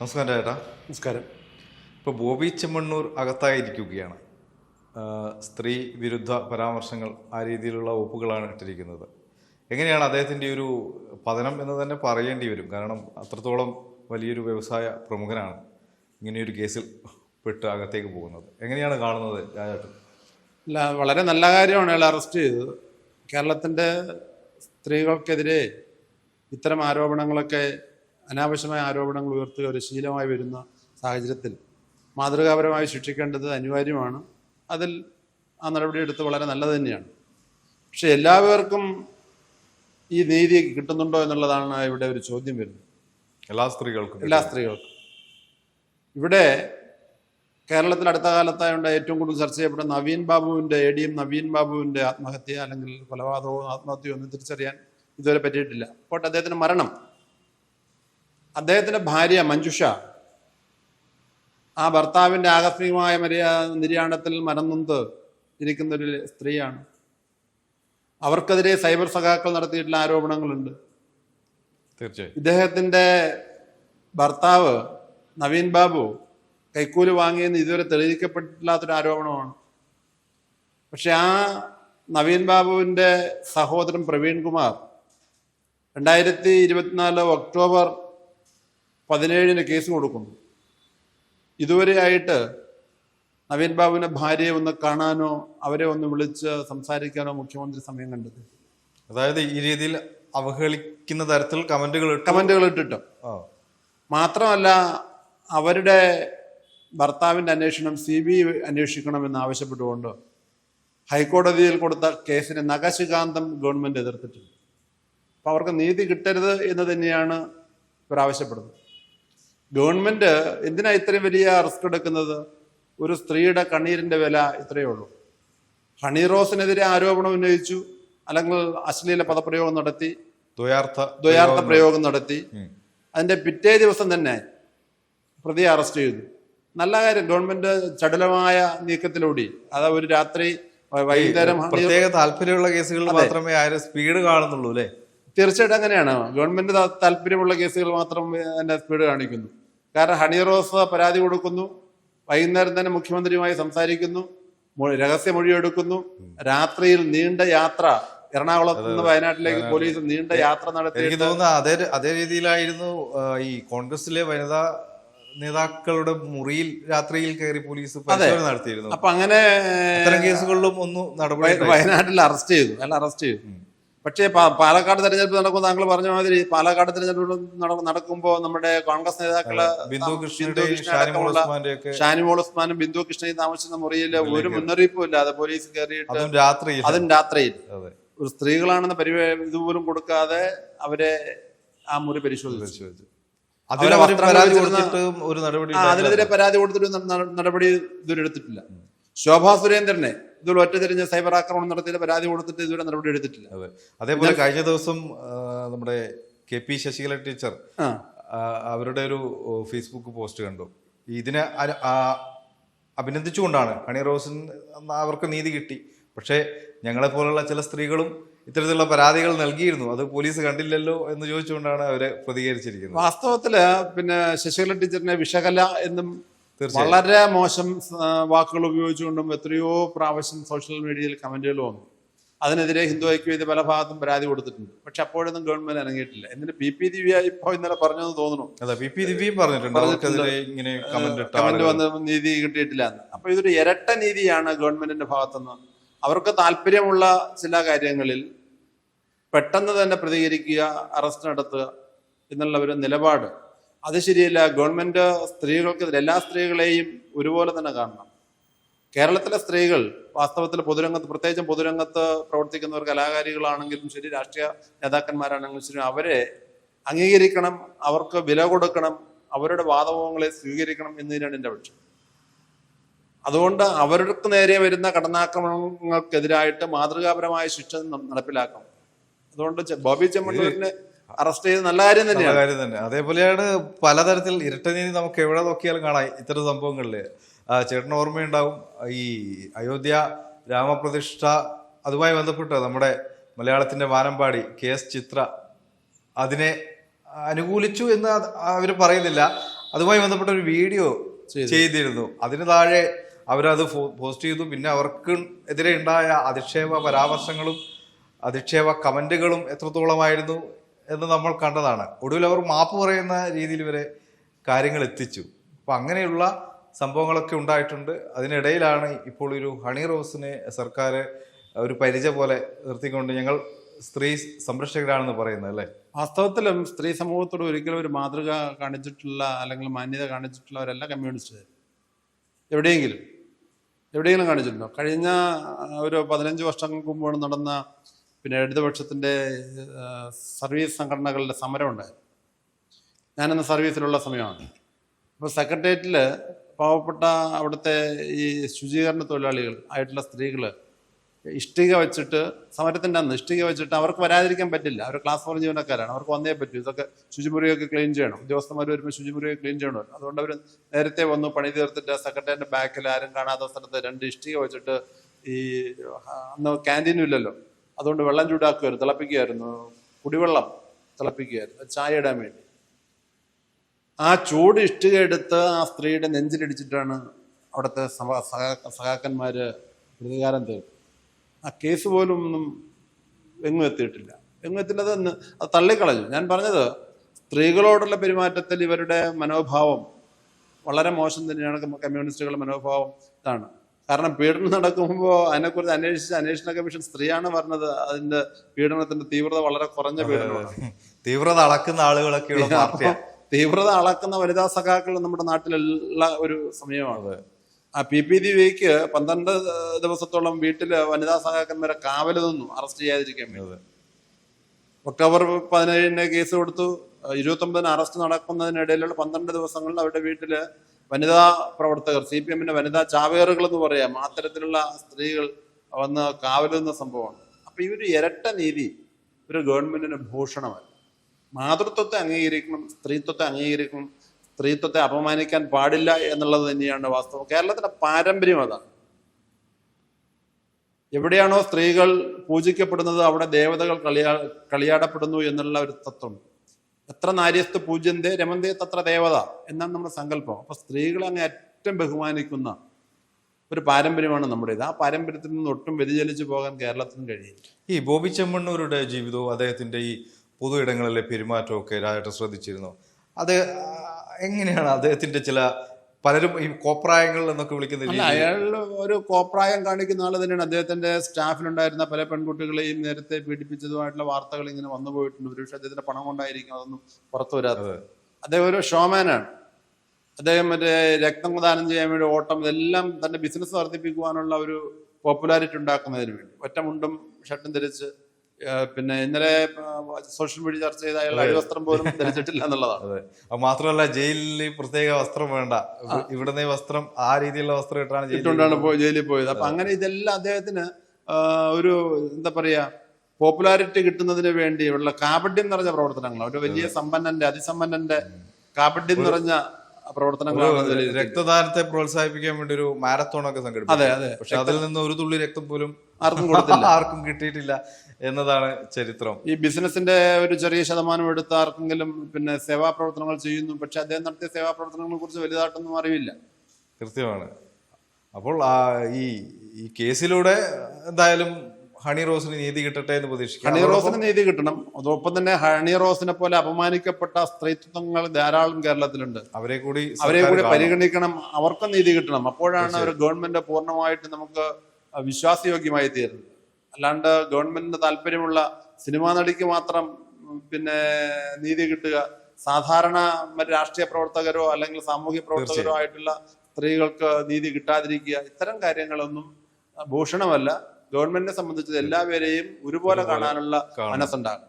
നമസ്കാരം ചേട്ടാ. നമസ്കാരം. ഇപ്പോൾ ബോബി ചെമ്മണ്ണൂർ അകത്തായിരിക്കുകയാണ്. സ്ത്രീ വിരുദ്ധ പരാമർശങ്ങൾ ആ രീതിയിലുള്ള ഒപ്പുകളാണ് ഇട്ടിരിക്കുന്നത്. എങ്ങനെയാണ് അദ്ദേഹത്തിന്റെ ഒരു പതനം എന്ന് തന്നെ പറയേണ്ടി വരും? കാരണം അത്രത്തോളം വലിയൊരു വ്യവസായ പ്രമുഖനാണ് ഇങ്ങനെയൊരു കേസിൽ പെട്ട് അകത്തേക്ക് പോകുന്നത്. എങ്ങനെയാണ് കാണുന്നത് രാജാട്ട്? അല്ല വളരെ നല്ല കാര്യമാണ് അയാൾ അറസ്റ്റ് ചെയ്തത്. കേരളത്തിന്റെ സ്ത്രീകൾക്കെതിരെ ഇത്തരം ആരോപണങ്ങളൊക്കെ അനാവശ്യമായ ആരോപണങ്ങൾ ഉയർത്തുക ഒരു ശീലമായി വരുന്ന സാഹചര്യത്തിൽ മാതൃകാപരമായി ശിക്ഷിക്കേണ്ടത് അനിവാര്യമാണ്. അതിൽ ആ നടപടിയെടുത്ത് വളരെ നല്ലത് തന്നെയാണ്. പക്ഷേ എല്ലാവർക്കും ഈ നീതി കിട്ടുന്നുണ്ടോ എന്നുള്ളതാണ് ഇവിടെ ഒരു ചോദ്യം വരുന്നത്. എല്ലാ സ്ത്രീകൾക്കും എല്ലാ സ്ത്രീകൾക്കും. ഇവിടെ കേരളത്തിൽ അടുത്ത കാലത്തായുണ്ട് ഏറ്റവും കൂടുതൽ ചർച്ച ചെയ്യപ്പെടുന്ന നവീൻ ബാബുവിന്റെ എ ഡി എം നവീൻ ബാബുവിന്റെ ആത്മഹത്യ അല്ലെങ്കിൽ കൊലപാതകവും ആത്മഹത്യയോ ഒന്നും തിരിച്ചറിയാൻ ഇതുവരെ പറ്റിയിട്ടില്ല. പോട്ടെ അദ്ദേഹത്തിന് മരണം അദ്ദേഹത്തിന്റെ ഭാര്യ മഞ്ജുഷ ആ ഭർത്താവിന്റെ ആകസ്മികമായ മര്യാ നിര്യാണത്തിൽ മരനൊന്ത് ഇരിക്കുന്ന ഒരു സ്ത്രീയാണ്. അവർക്കെതിരെ സൈബർ സഖാക്കൾ നടത്തിയിട്ടുള്ള ആരോപണങ്ങളുണ്ട്. തീർച്ചയായും. ഇദ്ദേഹത്തിന്റെ ഭർത്താവ് നവീൻ ബാബു കൈക്കൂലി വാങ്ങിയെന്ന് ഇതുവരെ തെളിയിക്കപ്പെട്ടിട്ടില്ലാത്തൊരു ആരോപണമാണ്. പക്ഷെ ആ നവീൻ ബാബുവിന്റെ സഹോദരൻ പ്രവീൺ കുമാർ രണ്ടായിരത്തി ഇരുപത്തിനാല് ഒക്ടോബർ പതിനേഴിന് കേസ് കൊടുക്കുന്നു. ഇതുവരെയായിട്ട് നവീൻ ബാബുവിന്റെ ഭാര്യയെ ഒന്ന് കാണാനോ അവരെ ഒന്ന് വിളിച്ച് സംസാരിക്കാനോ മുഖ്യമന്ത്രി സമയം കണ്ടത്? അതായത് ഈ രീതിയിൽ അവഹേളിക്കുന്ന തരത്തിൽ കമന്റുകൾ കമന്റുകൾ ഇട്ടിട്ടും. മാത്രമല്ല അവരുടെ ഭർത്താവിന്റെ അന്വേഷണം സി ബി ഐ അന്വേഷിക്കണമെന്ന് ആവശ്യപ്പെട്ടുകൊണ്ട് ഹൈക്കോടതിയിൽ കൊടുത്ത കേസിനെ നഖശികാന്തം ഗവൺമെന്റ് എതിർത്തിട്ടുണ്ട്. അപ്പൊ അവർക്ക് നീതി കിട്ടരുത് എന്ന് തന്നെയാണ് ഇവർ ആവശ്യപ്പെടുന്നത്. ഗവൺമെന്റ് എന്തിനാ ഇത്രയും വലിയ റിസ്ക് എടുക്കുന്നത്? ഒരു സ്ത്രീയുടെ കണ്ണീരിന്റെ വില ഇത്രയേ ഉള്ളൂ. ഹണി റോസിനെതിരെ ആരോപണം ഉന്നയിച്ചു അല്ലെങ്കിൽ അശ്ലീല പദപ്രയോഗം നടത്തി ദ്വയാർത്ഥ ദ്വയാർത്ഥ പ്രയോഗം നടത്തി അതിന്റെ പിറ്റേ ദിവസം തന്നെ പ്രതിയെ അറസ്റ്റ് ചെയ്തു. നല്ല കാര്യം ഗവൺമെന്റ് ചടുലമായ നീക്കത്തിലൂടെ അത് ഒരു രാത്രി വൈകുന്നേരം പ്രത്യേക താല്പര്യമുള്ള കേസുകളിൽ മാത്രമേ ആരും സ്പീഡ് കാണുന്നുള്ളൂ അല്ലേ? തീർച്ചയായിട്ടും അങ്ങനെയാണ്. ഗവൺമെന്റ് താല്പര്യമുള്ള കേസുകൾ മാത്രം എന്റെ സ്പീഡ് കാണിക്കുന്നു. കാരണം ഹണി റോസ് പരാതി കൊടുക്കുന്നു വൈകുന്നേരം തന്നെ മുഖ്യമന്ത്രിയുമായി സംസാരിക്കുന്നു രഹസ്യ മൊഴിയെടുക്കുന്നു രാത്രിയിൽ നീണ്ട യാത്ര എറണാകുളത്ത് നിന്ന് വയനാട്ടിലേക്ക് പോലീസ് നീണ്ട യാത്ര നടത്തി എനിക്ക് തോന്നുന്നു അതേ അതേ രീതിയിലായിരുന്നു ഈ കോൺഗ്രസിലെ വനിതാ നേതാക്കളുടെ മുറിയിൽ രാത്രിയിൽ കയറി പോലീസ് പരിശോധന നടത്തിയിരുന്നു. അപ്പൊ അങ്ങനെ കേസുകളിലും ഒന്നും നടപടി വയനാട്ടിൽ അറസ്റ്റ് ചെയ്തു. അല്ല അറസ്റ്റ് ചെയ്തു. പക്ഷേ പാലക്കാട് തെരഞ്ഞെടുപ്പ് നടക്കുമ്പോൾ താങ്കൾ പറഞ്ഞ മാതിരി പാലക്കാട് തെരഞ്ഞെടുപ്പ് നട- നടക്കുമ്പോൾ നമ്മുടെ കോൺഗ്രസ് നേതാക്കൾ ബിന്ദു കൃഷ്ണ ഷാനിമോൾ ഉസ്മാനും ബിന്ദു കൃഷ്ണയും താമസിക്കുന്ന മുറിയിൽ ഒരു മുന്നറിയിപ്പും ഇല്ലാതെ പോലീസ് കയറിയിട്ട് അതും രാത്രിയിൽ. അതും രാത്രിയിൽ. ഒരു സ്ത്രീകളാണെന്ന പരിവേ ഇതുപോലും കൊടുക്കാതെ അവരെ ആ മുറി പരിശോധിച്ചു. അതിനെതിരെ പരാതി കൊടുത്തിട്ട് നടപടി ഇതുവരെ എടുത്തിട്ടില്ല. ശോഭാ സുരേന്ദ്രനെ ഇതിൽ ഒറ്റ തിരിഞ്ഞ് സൈബർ ആക്രമണം നടത്തിയിട്ട് പരാതി കൊടുത്തിട്ട് ഇതുവരെ നടപടി എടുത്തിട്ടില്ല. അതെ. അതേപോലെ കഴിഞ്ഞ ദിവസം നമ്മുടെ കെ പി ശശികല ടീച്ചർ അവരുടെ ഒരു ഫേസ്ബുക്ക് പോസ്റ്റ് കണ്ടു. ഇതിനെ അഭിനന്ദിച്ചുകൊണ്ടാണ് ഹണി റോസിന് അവർക്ക് നീതി കിട്ടി. പക്ഷേ ഞങ്ങളെ പോലുള്ള ചില സ്ത്രീകളും ഇത്തരത്തിലുള്ള പരാതികൾ നൽകിയിരുന്നു. അത് പോലീസ് കണ്ടില്ലല്ലോ എന്ന് ചോദിച്ചുകൊണ്ടാണ് അവരെ പ്രതികരിച്ചിരിക്കുന്നത്. വാസ്തവത്തിൽ പിന്നെ ശശികല ടീച്ചറിനെ വിഷകല എന്നും. വളരെ മോശം വാക്കുകൾ ഉപയോഗിച്ചുകൊണ്ടും എത്രയോ പ്രാവശ്യം സോഷ്യൽ മീഡിയയിൽ കമന്റുകൾ വന്നു. അതിനെതിരെ ഹിന്ദു ഐക്യവേദി പല ഭാഗത്തും പരാതി കൊടുത്തിട്ടുണ്ട്. പക്ഷെ അപ്പോഴൊന്നും ഗവൺമെന്റ് ഇറങ്ങിയിട്ടില്ല. എന്നിട്ട് പി പി ദിവ്യ ഇപ്പോ ഇന്നലെ പറഞ്ഞെന്ന് തോന്നുന്നു. അതെ പി പി ദിവ്യയും പറഞ്ഞിട്ടുണ്ട്. അവർക്കെതിരെ ഇങ്ങനെ കമന്റ്. വന്ന് നീതി കിട്ടിയിട്ടില്ല എന്ന്. അപ്പൊ ഇതൊരു ഇരട്ട നീതിയാണ് ഗവൺമെന്റിന്റെ ഭാഗത്തുനിന്ന്. അവർക്ക് താല്പര്യമുള്ള ചില കാര്യങ്ങളിൽ പെട്ടെന്ന് തന്നെ പ്രതികരിക്കുക അറസ്റ്റ് നടത്തുക എന്നുള്ള ഒരു നിലപാട് അത് ശരിയല്ല. ഗവൺമെന്റ് സ്ത്രീകൾക്കെതിരെ എല്ലാ സ്ത്രീകളെയും ഒരുപോലെ തന്നെ കാണണം. കേരളത്തിലെ സ്ത്രീകൾ വാസ്തവത്തിൽ പൊതുരംഗത്ത് പ്രത്യേകിച്ചും പൊതുരംഗത്ത് പ്രവർത്തിക്കുന്നവർ കലാകാരികളാണെങ്കിലും ശരി രാഷ്ട്രീയ നേതാക്കന്മാരാണെങ്കിലും ശരി അവരെ അംഗീകരിക്കണം അവർക്ക് വില കൊടുക്കണം അവരുടെ വാദമുഖങ്ങളെ സ്വീകരിക്കണം എന്നതിനാണ് എന്റെ പക്ഷം അതുകൊണ്ട് അവർക്ക് നേരെ വരുന്ന കടന്നാക്രമണങ്ങൾക്കെതിരായിട്ട് മാതൃകാപരമായ ശിക്ഷ നടപ്പിലാക്കണം. അതുകൊണ്ട് ബോബി ചെമ്മണ്ണൂരിനെ അറസ്റ്റ് ചെയ്ത് നല്ല കാര്യം തന്നെയാണ്. കാര്യം തന്നെ. അതേപോലെയാണ് പലതരത്തിൽ ഇരട്ടനീതി നമുക്ക് എവിടെ നോക്കിയാലും കാണാം. ഇത്തരം സംഭവങ്ങളിൽ ചേട്ടന് ഓർമ്മയുണ്ടാവും ഈ അയോധ്യ രാമപ്രതിഷ്ഠ അതുമായി ബന്ധപ്പെട്ട് നമ്മുടെ മലയാളത്തിന്റെ വാനമ്പാടി കെ എസ് ചിത്ര അതിനെ അനുകൂലിച്ചു എന്ന് അവർ പറയുന്നില്ല. അതുമായി ബന്ധപ്പെട്ട ഒരു വീഡിയോ ചെയ്തിരുന്നു. അതിന് താഴെ അവരത് പോസ്റ്റ് ചെയ്തു. പിന്നെ അവർക്ക് എതിരെ ഉണ്ടായ അധിക്ഷേപ പരാമർശങ്ങളും അധിക്ഷേപ കമന്റുകളും എത്രത്തോളമായിരുന്നു? എന്ന് നമ്മൾ കണ്ടതാണ്. ഒടുവിൽ അവർ മാപ്പ് പറയുന്ന രീതിയിൽ വരെ കാര്യങ്ങൾ എത്തിച്ചു. അപ്പം അങ്ങനെയുള്ള സംഭവങ്ങളൊക്കെ ഉണ്ടായിട്ടുണ്ട്. അതിനിടയിലാണ് ഇപ്പോൾ ഒരു ഹണി റോസിനെ സർക്കാർ ഒരു പരിച പോലെ നിർത്തിക്കൊണ്ട് ഞങ്ങൾ സ്ത്രീ സംരക്ഷകരാണെന്ന് പറയുന്നത് അല്ലേ? വാസ്തവത്തിലും സ്ത്രീ സമൂഹത്തോട് ഒരിക്കലും ഒരു മാതൃക കാണിച്ചിട്ടുള്ള അല്ലെങ്കിൽ മാന്യത കാണിച്ചിട്ടുള്ളവരല്ല കമ്മ്യൂണിസ്റ്റ്. എവിടെയെങ്കിലും? എവിടെയെങ്കിലും കാണിച്ചിട്ടുണ്ടോ? കഴിഞ്ഞ ഒരു പതിനഞ്ച് വർഷങ്ങൾക്ക് മുമ്പാണ് നടന്ന പിന്നെ ഇടതുപക്ഷത്തിന്റെ സർവീസ് സംഘടനകളുടെ സമരം ഉണ്ടായിരുന്നു ഞാനന്ന് സർവീസിലുള്ള സമയമാണ്. അപ്പോൾ സെക്രട്ടേറിയറ്റിൽ പാവപ്പെട്ട അവിടുത്തെ ഈ ശുചീകരണ തൊഴിലാളികൾ ആയിട്ടുള്ള സ്ത്രീകൾ ഇഷ്ടിക വെച്ചിട്ട് സമരത്തിന്റെ അന്ന് ഇഷ്ടിക വെച്ചിട്ട് അവർക്ക് വരാതിരിക്കാൻ പറ്റില്ല. അവർ ക്ലാസ് ഫോർ ജീവനക്കാരാണ്. അവർക്ക് വന്നേ പറ്റൂ. ഇതൊക്കെ ശുചിമുറിയൊക്കെ ക്ലീൻ ചെയ്യണം. ഉദ്യോഗസ്ഥന്മാർ വരുമ്പോൾ ശുചിമുറിയൊക്കെ ക്ലീൻ ചെയ്യണമല്ലോ അതുകൊണ്ട് അവർ നേരത്തെ വന്നു പണി തീർത്തിട്ട് സെക്രട്ടറിയുടെ ബാക്കിൽ ആരും കാണാത്ത സ്ഥലത്ത് രണ്ട് ഇഷ്ടിക വെച്ചിട്ട് ഈ അന്ന് ക്യാന്റീനും ഇല്ലല്ലോ. അതുകൊണ്ട് വെള്ളം ചൂടാക്കുമായിരുന്നു തിളപ്പിക്കുമായിരുന്നു കുടിവെള്ളം തിളപ്പിക്കുമായിരുന്നു ചായ ഇടാൻ വേണ്ടി. ആ ചൂട് ഇഷ്ടിക എടുത്ത് ആ സ്ത്രീയുടെ നെഞ്ചിലിടിച്ചിട്ടാണ് അവിടുത്തെ സഭ- സഹാ- സഹാക്കന്മാർ പ്രതികാരം തീർത്തത്. ആ കേസ് പോലും ഒന്നും എങ്ങും എത്തിയിട്ടില്ല. എങ്ങും എത്തില്ലത് അത് തള്ളിക്കളഞ്ഞു. ഞാൻ പറഞ്ഞത് സ്ത്രീകളോടുള്ള പെരുമാറ്റത്തിൽ ഇവരുടെ മനോഭാവം വളരെ മോശം തന്നെയാണ്. കമ്മ്യൂണിസ്റ്റുകളുടെ മനോഭാവം ഇതാണ്. കാരണം പീഡനം നടക്കുമ്പോൾ അതിനെക്കുറിച്ച് അന്വേഷിച്ച് അന്വേഷണ കമ്മീഷൻ സ്ത്രീയാണ് പറഞ്ഞത്. അതിന്റെ പീഡനത്തിന്റെ തീവ്രത വളരെ കുറഞ്ഞ പീഡനമാണ്. തീവ്രത അളക്കുന്ന ആളുകളൊക്കെ തീവ്രത അളക്കുന്ന വനിതാ സഖാക്കൾ നമ്മുടെ നാട്ടിലുള്ള ഒരു സമയമാണ്. ആ പി പി ദിവിക്ക് പന്ത്രണ്ട് ദിവസത്തോളം വീട്ടിൽ വനിതാ സഖാക്കന്മാരെ കാവൽ നിന്നു അറസ്റ്റ് ചെയ്യാതിരിക്കാൻ വേണ്ടത് ഒക്ടോബർ പതിനേഴിന് കേസ് കൊടുത്തു. ഇരുപത്തി ഒമ്പതിന് അറസ്റ്റ് നടക്കുന്നതിനിടയിലുള്ള പന്ത്രണ്ട് ദിവസങ്ങളിൽ അവരുടെ വീട്ടിൽ വനിതാ പ്രവർത്തകർ സി പി എമ്മിന്റെ വനിതാ ചാവേറുകൾ എന്ന് പറയാം. അത്തരത്തിലുള്ള സ്ത്രീകൾ വന്ന് കാവലുന്ന സംഭവമാണ്. അപ്പൊ ഈ ഒരു ഇരട്ട നീതി ഒരു ഗവൺമെന്റിന് ഭൂഷണമല്ല. മാതൃത്വത്തെ അംഗീകരിക്കണം സ്ത്രീത്വത്തെ അംഗീകരിക്കണം സ്ത്രീത്വത്തെ അപമാനിക്കാൻ പാടില്ല എന്നുള്ളത് തന്നെയാണ് വാസ്തവം. കേരളത്തിന്റെ പാരമ്പര്യം അതാണ്. എവിടെയാണോ സ്ത്രീകൾ പൂജിക്കപ്പെടുന്നത് അവിടെ ദേവതകൾ കളിയാ കളിയാടപ്പെടുന്നു എന്നുള്ള ഒരു തത്വം. എത്ര നാര്യസ്ഥ പൂജ്യന്തേ രമന്തേ തത്ര ദേവത എന്നാണ് നമ്മുടെ സങ്കല്പം. അപ്പൊ സ്ത്രീകളെ അങ്ങ് ഏറ്റവും ബഹുമാനിക്കുന്ന ഒരു പാരമ്പര്യമാണ് നമ്മുടെ ഇത് ആ പാരമ്പര്യത്തിൽ നിന്ന് ഒട്ടും വ്യതിചലിച്ചു പോകാൻ കേരളത്തിനും കഴിയില്ല. ഈ ബോബി ചെമ്മണ്ണൂരുടെ ജീവിതവും അദ്ദേഹത്തിന്റെ ഈ പൊതു ഇടങ്ങളിലെ പെരുമാറ്റമൊക്കെ രാജ ശ്രദ്ധിച്ചിരുന്നു. അത് എങ്ങനെയാണ് അദ്ദേഹത്തിന്റെ ചില പലരും ഈ കോപ്രായങ്ങൾ എന്നൊക്കെ വിളിക്കുന്ന അല്ല അയാൾ ഒരു കോപ്രായം കാണിക്കുന്ന ആൾ തന്നെയാണ്. അദ്ദേഹത്തിന്റെ സ്റ്റാഫിലുണ്ടായിരുന്ന പല പെൺകുട്ടികളെയും നേരത്തെ പീഡിപ്പിച്ചതുമായിട്ടുള്ള വാർത്തകൾ ഇങ്ങനെ വന്നു പോയിട്ടുണ്ട്. ഒരുപക്ഷെ അദ്ദേഹത്തിന്റെ പണം കൊണ്ടായിരിക്കും അതൊന്നും പുറത്തു വരാത്തത്. അദ്ദേഹം ഒരു ഷോമാനാണ്. അദ്ദേഹം മറ്റേ രക്തം ദാനം ചെയ്യാൻ വേണ്ടി ഓട്ടം ഇതെല്ലാം തന്റെ ബിസിനസ് വർദ്ധിപ്പിക്കുവാനുള്ള ഒരു പോപ്പുലാരിറ്റി ഉണ്ടാക്കുന്നതിന് വേണ്ടി. ഒറ്റമുണ്ടും ഷർട്ടും ധരിച്ച് പിന്നെ ഇന്നലെ സോഷ്യൽ മീഡിയ ചർച്ച ചെയ്ത അയാൾ അഴിവസ്ത്രം പോലും ധരിച്ചിട്ടില്ല എന്നുള്ളതാണ്. അതെ. അത് മാത്രമല്ല ജയിലിൽ പ്രത്യേക വസ്ത്രം വേണ്ട. ഇവ- ഇവിടുന്ന് വസ്ത്രം ആ രീതിയിലുള്ള വസ്ത്രം ഇട്ടാണ് ഇട്ടുകൊണ്ടാണ് പോയി ജയിലിൽ പോയത്. അപ്പൊ അങ്ങനെ ഇതെല്ലാം അദ്ദേഹത്തിന് ഒരു എന്താ പറയാ പോപ്പുലാരിറ്റി കിട്ടുന്നതിന് വേണ്ടി ഉള്ള കാപഡ്യം നിറഞ്ഞ പ്രവർത്തനങ്ങൾ ഒരു വലിയ സമ്പന്നന്റെ അതിസമ്പന്നന്റെ കാപഡ്യം നിറഞ്ഞ പ്രവർത്തനങ്ങളാണ് അതിൽ രക്തദാനത്തെ പ്രോത്സാഹിപ്പിക്കാൻ വേണ്ടി ഒരു മാരത്തോൺ ഒക്കെ അതെ സംഘടിപ്പിച്ചു അതെ. പക്ഷെ അതിൽ നിന്ന് ഒരു തുള്ളി രക്തം പോലും ആർക്കും കൊടുത്തില്ല. ആർക്കും കിട്ടിയിട്ടില്ല. എന്നതാണ് ചരിത്രം. ഈ ബിസിനസിന്റെ ഒരു ചെറിയ ശതമാനം എടുത്ത് ആർക്കെങ്കിലും പിന്നെ സേവാ പ്രവർത്തനങ്ങൾ ചെയ്യുന്നു പക്ഷെ അദ്ദേഹം നടത്തിയ സേവാ പ്രവർത്തനങ്ങളെ കുറിച്ച് വലുതായിട്ടൊന്നും അറിവില്ല. കൃത്യമാണ്. അപ്പോൾ ആ ഈ ഈ കേസിലൂടെ എന്തായാലും ഹണി റോസിന് നീതി കിട്ടട്ടെ എന്ന് പ്രതീക്ഷിക്കാം. ഹണി റോസിന് നീതി കിട്ടണം. അതോടൊപ്പം തന്നെ ഹണി റോസിനെ പോലെ അപമാനിക്കപ്പെട്ട സ്ത്രീത്വങ്ങൾ ധാരാളം കേരളത്തിലുണ്ട്. അവരെ കൂടി അവരെ കൂടി പരിഗണിക്കണം. അവർക്കും നീതി കിട്ടണം. അപ്പോഴാണ് അവർ ഗവൺമെന്റ് പൂർണമായിട്ട് നമുക്ക് വിശ്വാസയോഗ്യമായി തീരുന്നത്. അല്ലാണ്ട് ഗവൺമെന്റിന് താല്പര്യമുള്ള സിനിമാ നടിക്ക് മാത്രം പിന്നെ നീതി കിട്ടുക സാധാരണ മറ്റ് രാഷ്ട്രീയ പ്രവർത്തകരോ അല്ലെങ്കിൽ സാമൂഹ്യ പ്രവർത്തകരോ ആയിട്ടുള്ള സ്ത്രീകൾക്ക് നീതി കിട്ടാതിരിക്കുക ഇത്തരം കാര്യങ്ങളൊന്നും ഭൂഷണമല്ല. ഗവൺമെന്റിനെ സംബന്ധിച്ച് എല്ലാവരെയും ഒരുപോലെ കാണാനുള്ള. മനസ്സുണ്ടാകും